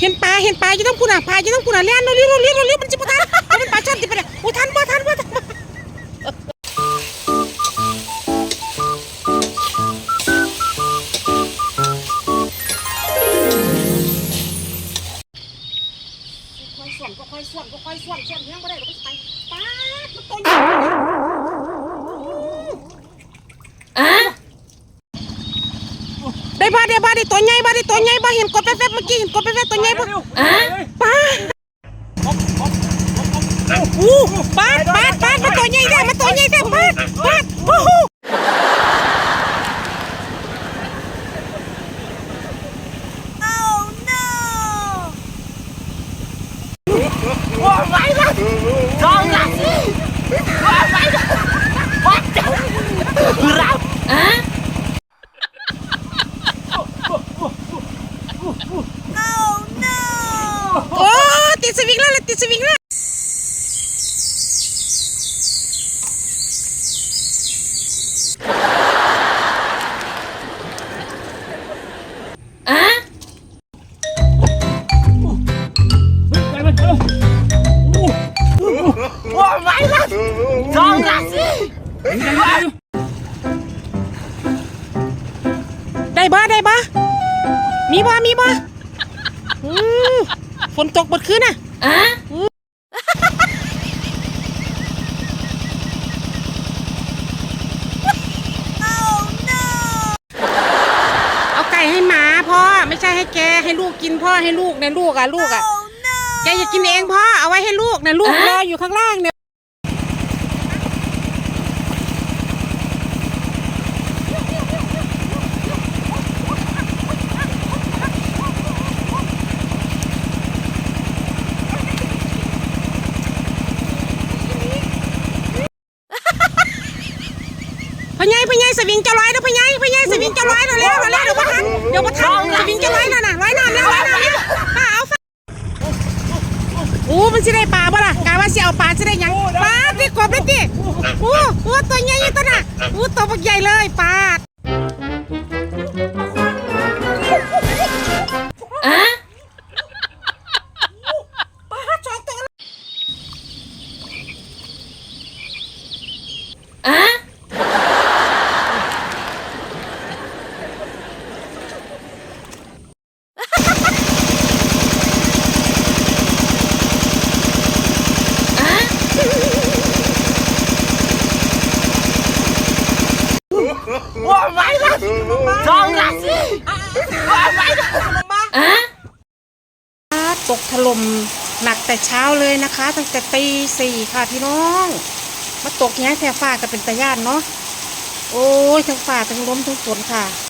เห็นปลาเห็นปลาจะต้องพูดอะปลาจะต้องพูดอะเลี้ยนเร็วเร็วเร็วเร็วเร็วมันจะมาทันมันเป็นปลาช่อนติดไปเลยโอ้ทันบ่ทันบ่ทันบ่ค่อยส่วนก็ค่อยส่วนก็ค่อยส่วนส่วนยังไม่ได้ก็ไม่ไปปลามันตัวใหญ่ได้บ่ได้บ่ได้ตัวใหญ่บ่ได้ตัวใหญ่บ่เห็นกบแป๊บๆเมื่อกี้เห็นกบแป๊บๆตัวใหญ่บ่ปาดอู้ปาดปาดปาดมาตัวใหญ่แท้มาตัวใหญ่แท้ปาดปาดโอ้โห โอ้ติดสวิงแล้วล่ะติดสวิงแล้วได้บ่ได้บ่มีบ่มีบ่อืมฝ นตกเบดคืนน่ะเอาไก่ให้หมาพ่อไม่ใช่ให้แกให้ลูกกินพ่อให้ลูกเนี่ยลูกอะลูกอะแกอย่ากินเองพ่อเอาไว้ให้ลูกเนี่ยลูกรออยู่ข้างล่างเนี่ย พญายพญายสวิงจะลอยแล้วพญายพญายสวิงจะลอยแล้วแล้วแล้วเดี๋ยวมาทันเดี๋ยวมาทันสวิงจะลอยแล้วน่ะลอยน้ำแล้วลอยน้ำแล้วป้าเอาฟ้าโอ้มันสิได้ปลาบ่ล่ะกาว่าสิเอาปลาสิได้หยังปลาที่กบเลยติโอ้โอ้ตัวใหญ่ตัวน่ะโอ้ตัวบักใหญ่เลยปลา องละสิอะตกถล่มหนักแต่เช้าเลยนะคะ ตั้งแต่ตีสี่ค่ะพี่น้อง มาตกแง่แถฟ้าก็เป็นตะย่านเนาะโอ้ยทั้งฟ้าทั้งล้มทั้งฝนค่ะ